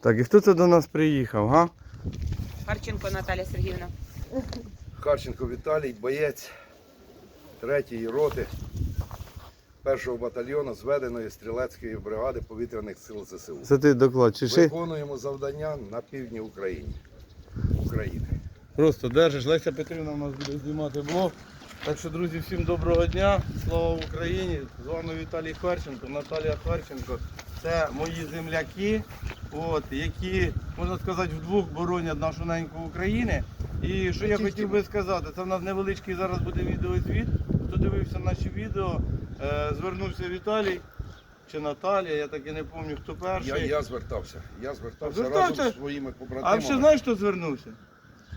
Так, і хто це до нас приїхав, га? Харченко Наталя Сергіївна. Харченко Віталій, боєць 3-ї роти 1-го батальйону зведеної стрілецької бригади повітряних сил ЗСУ. Це ти доклад, чи? Виконуємо завдання на півдні України. України. Просто держиш. Леся Петрівна у нас буде знімати блог. Так що, друзі, всім доброго дня. Слава Україні! З вами Віталій Харченко, Наталія Харченко. Це мої земляки, от, які, можна сказати, вдвох боронять нашу неньку України. І що я хотів би сказати, це в нас невеличкий зараз буде відеозвіт. Хто дивився наші відео, е, звернувся Віталій чи Наталія, я так і не пам'ятаю, хто перший. Я, я звертався. Я звертався Звертався? разом з своїми побратимами. А взагалі знаєш, хто звернувся?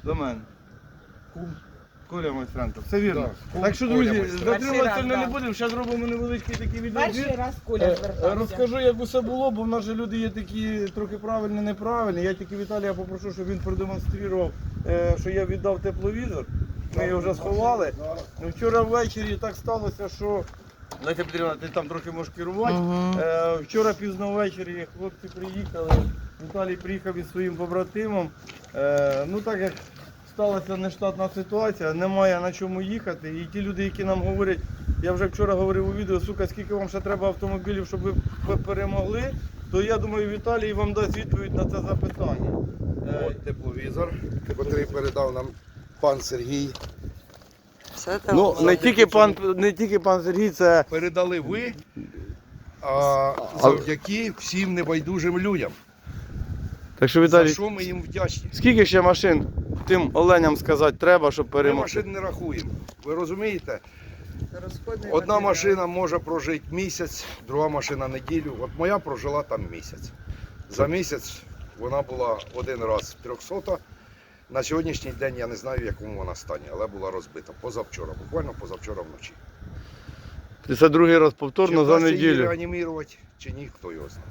До мене. Кум. Коля Майстренко, все вірно. Так, так що, друзі, Майстренко. затримувати Перший не будемо. Зараз зробимо невеличкий такий. Перший раз Коля Е, звертався. Розкажу, як усе було, бо в нас же люди є такі трохи правильні, неправильні. Я тільки Віталія попрошу, щоб він продемонстрував, е, що я віддав тепловізор. Ми його вже сховали. Ну, Вчора ввечері так сталося, що. Леся Петрівна, ти там трохи можеш керувати. Е, Вчора пізно ввечері хлопці приїхали. Віталій приїхав із своїм побратимом. Е, Ну так як сталася нештатна ситуація, немає на чому їхати. І ті люди, які нам говорять, я вже вчора говорив у відео, сука, скільки вам ще треба автомобілів, щоб ви перемогли, то я думаю, Віталій вам дасть відповідь на це запитання. Е, От тепловізор, який передав нам пан Сергій. Ну, не тільки пан, не тільки пан Сергій, це Передали ви, а завдяки всім небайдужим людям. так що За що ми їм вдячні. скільки ще машин тим оленям сказати треба, щоб Ми перемогти? машин не рахуємо. Ви розумієте? Розходний Одна матеріал. машина може прожити місяць, друга машина неділю. От моя прожила там місяць. За місяць вона була один раз 300. На сьогоднішній день я не знаю, в якому вона стані, але була розбита позавчора, буквально позавчора вночі. Це другий раз повторно чи за вдасться її неділю. реанімувати, чи ні, хто його знає.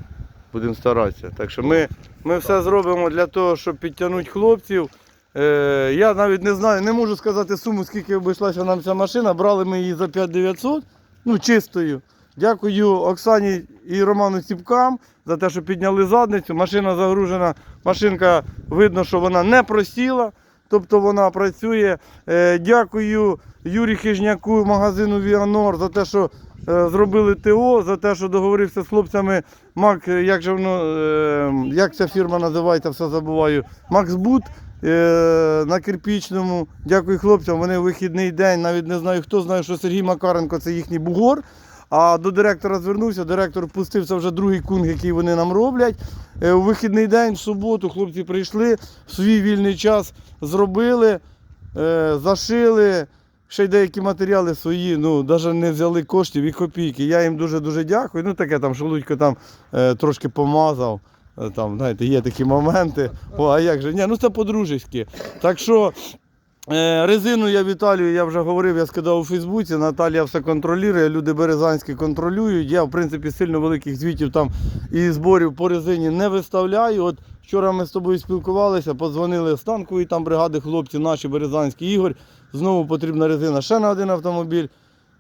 Будемо старатися. Так що ми, ми все зробимо для того, щоб підтягнути хлопців. Е, я навіть не знаю, не можу сказати суму, скільки обійшлася нам ця машина. Брали ми її за 5900, ну чистою. Дякую Оксані і Роману Ціпкам за те, що підняли задницю. Машина загружена, машинка видно, що вона не просіла, тобто вона працює. Е, дякую Юрію Хижняку, магазину Віанор за те, що е, зробили ТО, за те, що договорився з хлопцями Мак, як же воно, як ця фірма називається, все забуваю. Максбут на кирпічному. Дякую хлопцям. Вони в вихідний день, навіть не знаю хто знає, що Сергій Макаренко це їхній бугор. А до директора звернувся, директор впустився вже другий кунг, який вони нам роблять. Е, У вихідний день, в суботу, хлопці прийшли, в свій вільний час зробили, е, зашили. Ще й деякі матеріали свої, ну, навіть не взяли коштів і копійки. Я їм дуже-дуже дякую. Ну, таке там шелудько там е, трошки помазав. Е, Там, знаєте, є такі моменти. О, а як же? Ні, ну це по-дружеськи. Так що е, резину я Віталію, я вже говорив, я скидав у Фейсбуці, Наталія все контролює, люди березанські контролюють. Я, в принципі, сильно великих звітів там і зборів по резині не виставляю. От вчора ми з тобою спілкувалися, подзвонили з танкової там бригади, хлопці наші березанські Ігор. Знову потрібна резина ще на один автомобіль.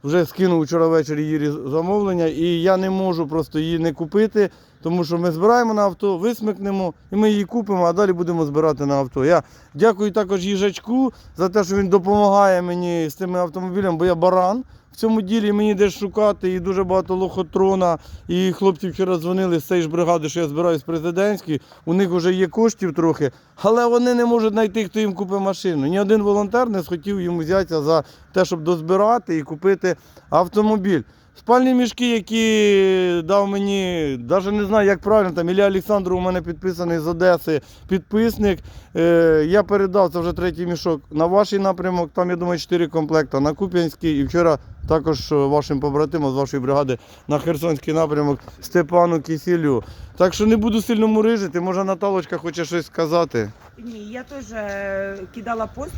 Вже скинув вчора ввечері її замовлення, і я не можу просто її не купити, тому що ми збираємо на авто, висмикнемо і ми її купимо, а далі будемо збирати на авто. Я дякую також їжачку за те, що він допомагає мені з цими автомобілями, бо я баран. В цьому ділі мені десь шукати і дуже багато лохотрона. І хлопці вчора дзвонили з цієї ж бригади, що я збираю з президентської. У них вже є коштів трохи, але вони не можуть знайти, хто їм купить машину. Ні один волонтер не схотів йому взятися за те, щоб дозбирати і купити автомобіль. Спальні мішки, які дав мені, навіть не знаю, як правильно, там Ілля Олександров у мене підписаний з Одеси, підписник. Е, я передав це вже третій мішок на ваш напрямок, там, я думаю, 4 комплекти на Куп'янський. І вчора також е, вашим побратимам з вашої бригади на Херсонський напрямок Степану Кисілю. Так що не буду сильно мурижити, може Наталочка хоче щось сказати. Ні, я теж е, кидала пост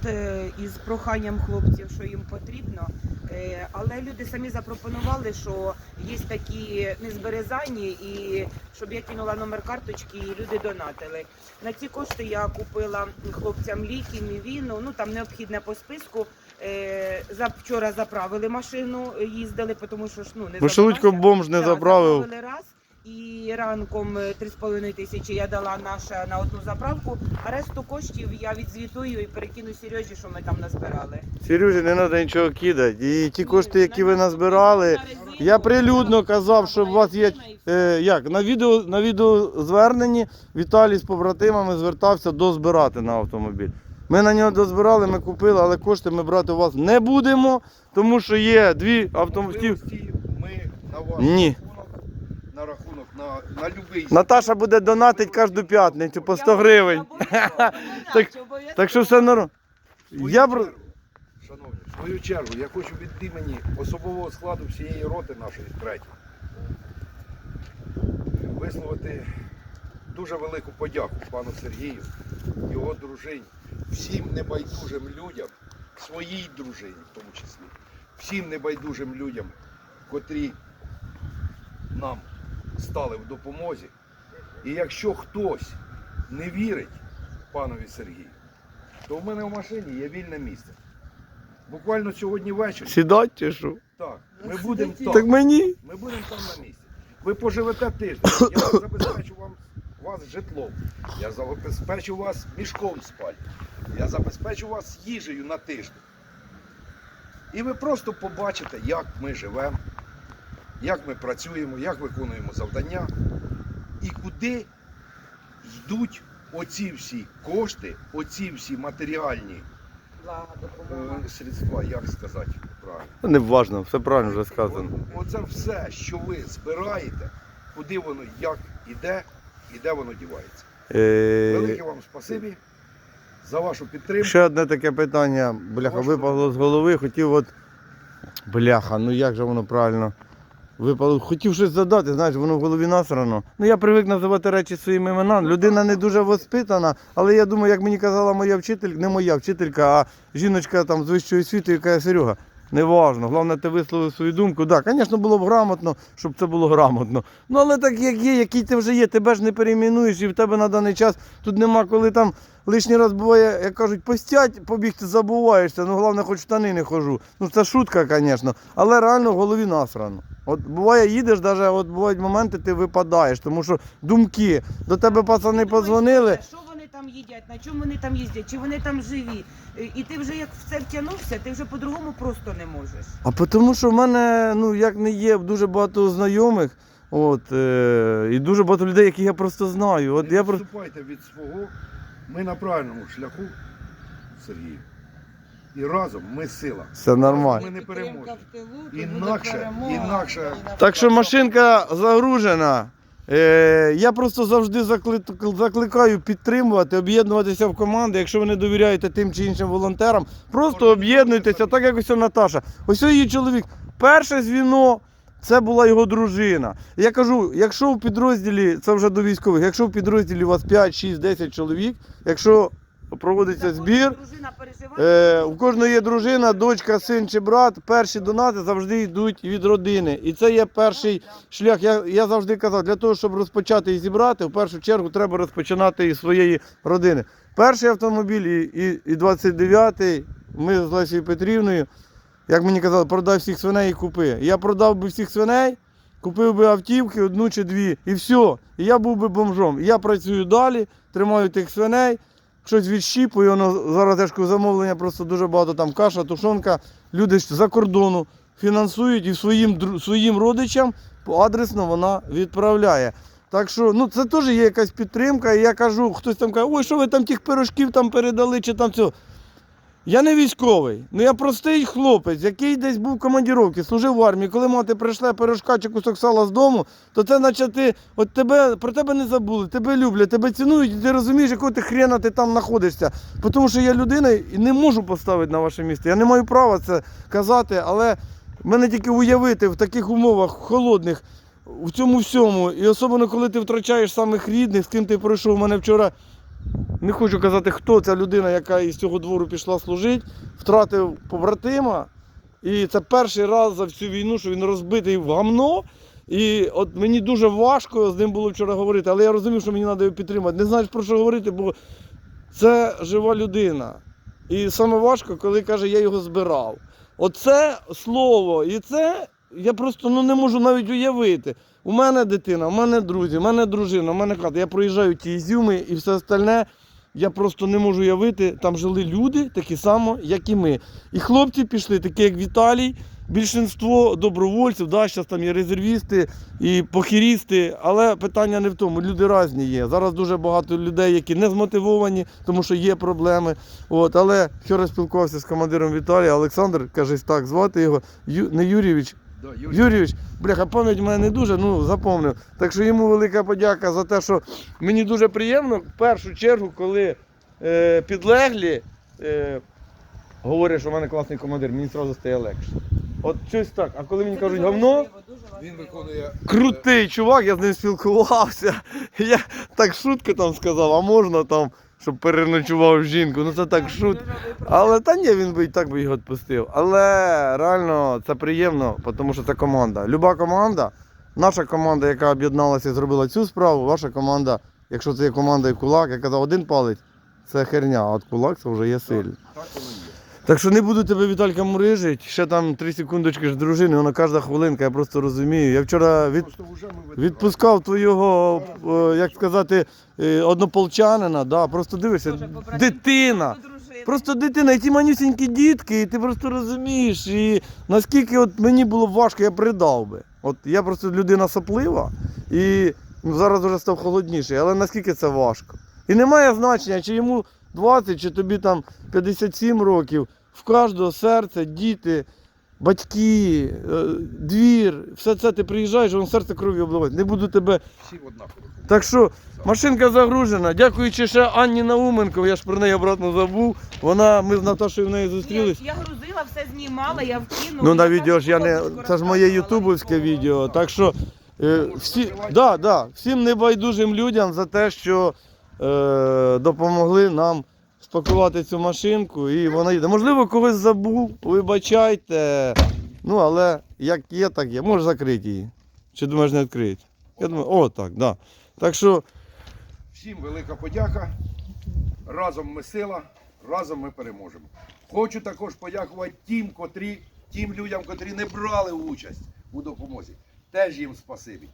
із проханням хлопців, що їм потрібно. Е, Але люди самі запропонували, що є такі незберезані, і щоб я кинула номер карточки, і люди донатили. На ці кошти я купила хлопцям ліки, мівіну, ну там необхідне по списку. Е, за- Вчора заправили машину, їздили, тому що ж ну не забулася. бомж не Да, заправив. заправили раз. І ранком е, 3,5 тисячі я дала наша на одну заправку, а решту коштів я відзвітую і перекину Сережі, що ми там назбирали. Сережі, не треба нічого кидати. І ті кошти, які ви назбирали, я прилюдно казав, що у вас є е, як на відео на відеозверненні Віталій з побратимами звертався дозбирати на автомобіль. Ми на нього дозбирали, ми купили, але кошти ми брати у вас не будемо, тому що є дві автомобілі. Ми на ваш Ні. На на, любий Наташа буде донатить кожну п'ятницю по 100 гривень. Так- Так що все нормально. Я чергу, Шановні, в свою чергу, я хочу від імені особового складу всієї роти нашої третьої висловити дуже велику подяку пану Сергію, його дружині, всім небайдужим людям, своїй дружині в тому числі, всім небайдужим людям, котрі нам стали в допомозі. І якщо хтось не вірить панові Сергію, то в мене в машині є вільне місце. Буквально сьогодні ввечері. Сідать чи що? Так, ми будемо там. Так мені. Ми будемо там на місці. Ви поживете тиждень. Я забезпечу вам вас житлом. Я забезпечу вас мішком спальні. Я забезпечу вас їжею на тиждень. І ви просто побачите, як ми живемо, як ми працюємо, як виконуємо завдання і куди йдуть оці всі кошти, оці всі матеріальні е, средства, як сказати правильно. Не важно, все правильно вже сказано. О- Оце все, що ви збираєте, куди воно як іде і де воно дівається. Велике Е, вам спасибі за вашу підтримку. Ще одне таке питання, бляха, Ваше випало з голови. Хотів от. Бляха, ну як же воно правильно? Випало. Хотів щось задати, знаєш, воно в голові насрано. Ну я привик називати речі своїми іменами. Людина не дуже воспитана, але я думаю, як мені казала моя вчителька, не моя вчителька, а жіночка там з вищої освіти, яка Серега. Неважно, головне, ти висловив свою думку. Так, звісно, було б грамотно, щоб це було грамотно. Ну але так як є, який ти вже є, тебе ж не перейменуєш, і в тебе на даний час тут нема коли там лишній раз буває, як кажуть, постять, побігти забуваєшся. Ну головне, хоч в штани не хожу. Ну це шутка, звісно, але реально в голові насрано. От буває, їдеш, даже, от бувають моменти, ти випадаєш, тому що думки. До тебе пацани подзвонили. Там їдять, на чому вони там їздять, чи вони там живі. І ти вже як в це втягнувся, ти вже по-другому просто не можеш. А тому що в мене, ну як не є, дуже багато знайомих. От, е, і дуже багато людей, яких я просто знаю. От Не я просто. відступайте від свого. Ми на правильному шляху, Сергій. І разом ми сила. Все нормально. Ми не переможемо. В тилу, то Інакше- перемога. інакше- Так що машинка загружена. Е, я просто завжди закликаю підтримувати, об'єднуватися в команди. Якщо ви не довіряєте тим чи іншим волонтерам, просто об'єднуйтеся, так як ось Наташа. Ось її чоловік. Перше звіно. Це була його дружина. Я кажу, якщо в підрозділі, це вже до військових, якщо в підрозділі у вас 5, 6, 10 чоловік, якщо проводиться збір, переживає. Е, у кожної є дружина, дочка, син чи брат. Перші донати завжди йдуть від родини. І це є перший шлях. Я, я завжди казав, для того, щоб розпочати і зібрати, в першу чергу треба розпочинати із своєї родини. Перший автомобіль і, і, і 29-й, ми з Лесією Петрівною, як мені казали, продай всіх свиней і купи. Я продав би всіх свиней, купив би автівки, одну чи дві, і все. І я був би бомжом. І я працюю далі, тримаю тих свиней щось відщіпую, воно зараз теж замовлення просто дуже багато там каша, тушонка. Люди за кордону фінансують і своїм, своїм родичам адресно вона відправляє. Так що ну, це теж є якась підтримка. І я кажу, хтось там каже, ой, що ви там тих пирожків там передали чи там цього. Я не військовий, ну я простий хлопець, який десь був в командіровці, служив в армії. Коли мати прийшла пирожка чи кусок сала з дому, то це наче ти, от тебе, про тебе не забули, тебе люблять, тебе цінують, і ти розумієш, якого ти хрена ти там знаходишся. Тому що я людина і не можу поставити на ваше місце. Я не маю права це казати, але мене тільки уявити в таких умовах холодних, в цьому всьому. І особливо, коли ти втрачаєш самих рідних, з ким ти пройшов. У мене вчора не хочу казати, хто ця людина, яка із цього двору пішла служити, втратив побратима. І це перший раз за всю війну, що він розбитий в гамно. І от мені дуже важко з ним було вчора говорити, але я розумів, що мені треба його підтримати. Не знаєш про що говорити, бо це жива людина. І саме важко, коли каже, я його збирав. Оце слово, і це я просто ну, не можу навіть уявити. У мене дитина, у мене друзі, у мене дружина, у мене хата. Я проїжджаю ті ізюми і все остальне. Я просто не можу уявити, там жили люди такі само, як і ми. І хлопці пішли, такі як Віталій, більшинство добровольців, да, зараз там є резервісти і похірісти, але питання не в тому. Люди різні є. Зараз дуже багато людей, які не змотивовані, тому що є проблеми. От, але вчора спілкувався з командиром Віталія, Олександр, каже, так, звати його Ю, не Юрійович, Юрійович, бляха, пам'ять в мене не дуже, ну запомнив. Так що йому велика подяка за те, що мені дуже приємно, в першу чергу, коли е, підлеглі е, говорять, що в мене класний командир, мені одразу стає легше. От щось так. А коли мені Це кажуть говно, він виконує крутий чувак, я з ним спілкувався. Я так шутки там сказав, а можна там, щоб переночував жінку. Ну це так шут. Але та ні, він би і так би його відпустив. Але реально це приємно, тому що це команда. Люба команда, наша команда, яка об'єдналася і зробила цю справу, ваша команда, якщо це є команда і кулак, я казав, один палець, це херня, а от кулак це вже є сильно. Так воно є. Так що не буду тебе Віталька мурижить, ще там три секундочки ж дружини, вона кожна хвилинка, я просто розумію. Я вчора від, відпускав твого, е, як сказати, е, однополчанина, да, просто дивишся, дитина. Просто дитина, і ті манюсінькі дітки, і ти просто розумієш. І наскільки от мені було важко, я придав би. От я просто людина соплива, і ну, зараз вже став холодніший, але наскільки це важко. І немає значення, чи йому 20, чи тобі там 57 років. В кожного серце, діти, батьки, е, двір, все це ти приїжджаєш, воно серце кров'ю обливає. Не буду тебе Всі однакові. так що машинка загружена. Дякуючи ще Анні Науменко, я ж про неї обратно забув. Вона, ми з Наташою в неї зустрілись. Я, я грузила, все знімала, я вкинула. Ну на відео ж я не. Це ж моє ютубовське відео. Так що е, всі, да, да, всім небайдужим людям за те, що допомогли нам спакувати цю машинку. І вона їде. Можливо, когось забув, вибачайте. Ну, але як є, так є. Можеш закрити її. Чи думаєш не відкрити? Я думаю, о, так, да. Так що. Всім велика подяка. Разом ми сила, разом ми переможемо. Хочу також подякувати тим, котрі, тим людям, котрі не брали участь у допомозі. Теж їм спасибі.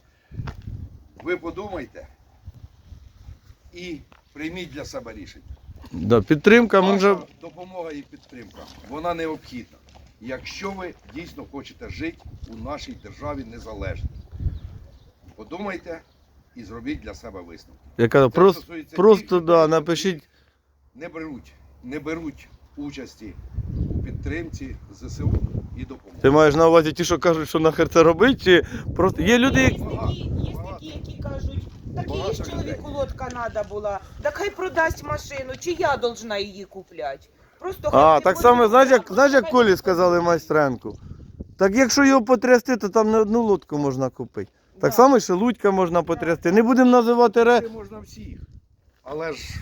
Ви подумайте і прийміть для себе рішення. Да, підтримка може. Допомога і підтримка, вона необхідна. Якщо ви дійсно хочете жити у нашій державі незалежно, подумайте і зробіть для себе висновки. Я кажу, Це просто, просто тих да, напишіть. Не беруть, не беруть участі у підтримці ЗСУ і допомоги. Ти маєш на увазі ті, що кажуть, що нахер це робить, чи просто є люди, які. є такі, які кажуть, так Багато ж чоловіку лодка треба була, так хай продасть машину, чи я должна її купляти. Просто А, так само, знаєш, як, знаєш, як Колі сказали майстренку. Так якщо його потрясти, то там не одну лодку можна купити. Так Да. само, що лудька можна потрясти. Не будемо називати ре. Це можна всіх. Але ж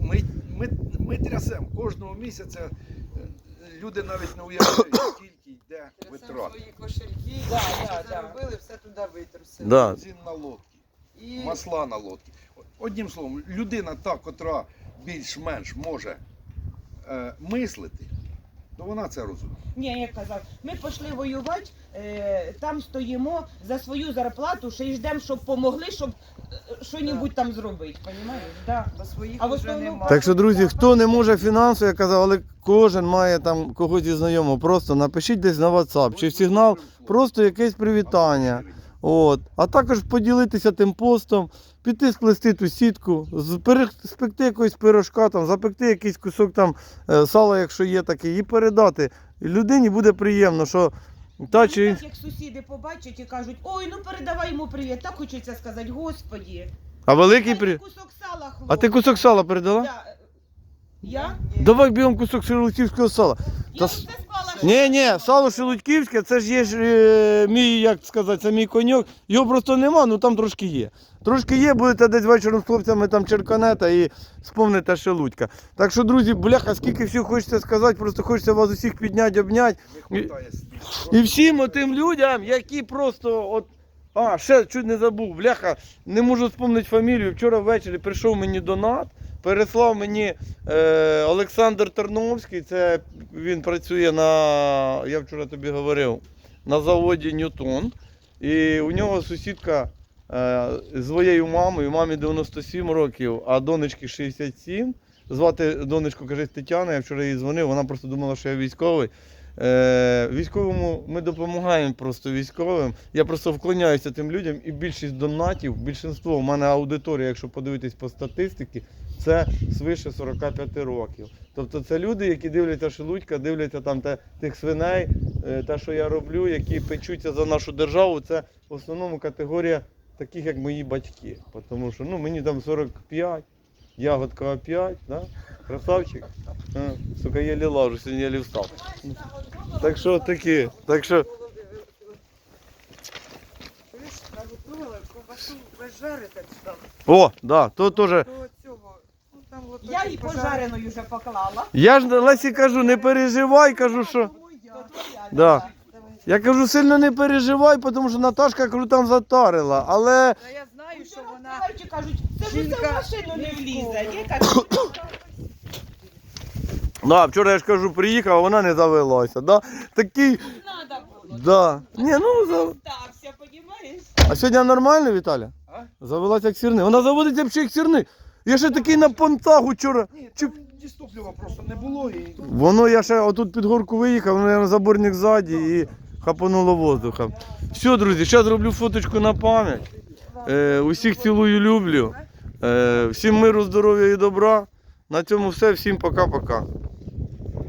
ми, ми, ми трясемо кожного місяця. е, Люди навіть не уявляють, скільки йде витрат. свої кошельки, Да, да, да. заробили, все туди витрусили. Да. Бензин на лодки, І масла на лодки. Одним словом, людина та, котра більш-менш може е, мислити, то вона це розуміє. Ні, я казав, ми пішли воювати, е, там стоїмо за свою зарплату, ще й ждемо, щоб помогли, щоб е, що-небудь там зробити, розумієш? Да. до своїх А в вже основному- немає. Так що, друзі, хто не може фінансово, я казав, але кожен має там когось із знайомого, просто напишіть десь на WhatsApp чи в сигнал, просто якесь привітання. От. А також поділитися тим постом, піти сплести ту сітку, спекти якогось пирожка, там, запекти якийсь кусок там, е, сала, якщо є такий, і передати. І людині буде приємно, що та чи так, як сусіди побачать і кажуть, ой, ну передавай йому привіт, так хочеться сказати, господі. А великий дай при. кусок сала, хлопці. А ти кусок сала передала? Да. Я? Давай б'ємо кусок шелудьківського сала. Я Та с- спала. Ні, ні, сало шелудьківське, це ж є ж е, мій, як сказати, це мій коньок. Його просто нема, ну там трошки є. Трошки є, будете десь вечором з хлопцями там черканета і спомните шелудька. Так що, друзі, бляха, скільки всього хочеться сказати, просто хочеться вас усіх підняти, обняти. І всім отим людям, які просто от. А, ще чуть не забув, бляха, не можу спомнити фамілію. Вчора ввечері прийшов мені донат, переслав мені е, Олександр Терновський. Це він працює на, я вчора тобі говорив, на заводі Ньютон. І у нього сусідка е, з своєю мамою, мамі 97 років, а донечки 67. Звати донечку, каже, Тетяна, я вчора їй дзвонив, вона просто думала, що я військовий. Е, військовому ми допомагаємо просто військовим. Я просто вклоняюся тим людям, і більшість донатів, більшинство, у мене аудиторія, якщо подивитись по статистиці, це свише 45 років. Тобто це люди, які дивляться Шелудька, дивляться там те, тих свиней, е, те, що я роблю, які печуться за нашу державу. Це в основному категорія таких, як мої батьки. Тому що ну, мені там 45, ягодка 5, да? красавчик. А, сука, єлі лажу, сьогодні єлі встав. Так що такі, так що. О, да, то теж. До цього. Ну, там от Я пожарені. пожареною вже поклала. Я ж Лесі кажу, не переживай, кажу, що. Да. Я кажу, сильно не переживай, тому що Наташка кажу, там затарила. Але Та я знаю, що вона кажуть, це ж в Жінка машину не влізе. Да, вчора я ж кажу, приїхав, а вона не завелася. Да? Такий. треба було. Да. Ні, ну, за... Стався, понімаєш? А сьогодні нормально, Віталя? А? Завелася як сірник. Вона заводиться взагалі як сірник. Я ще такий на понтах вчора. Ні, там дістоплива просто не було і Воно я ще отут під горку виїхав, воно я на заборник ззаді і хапануло воздухом. Все, друзі, зараз роблю фоточку на пам'ять. Е, усіх цілую, люблю. Е, всім миру, здоров'я і добра. На цьому все. Всім пока-пока.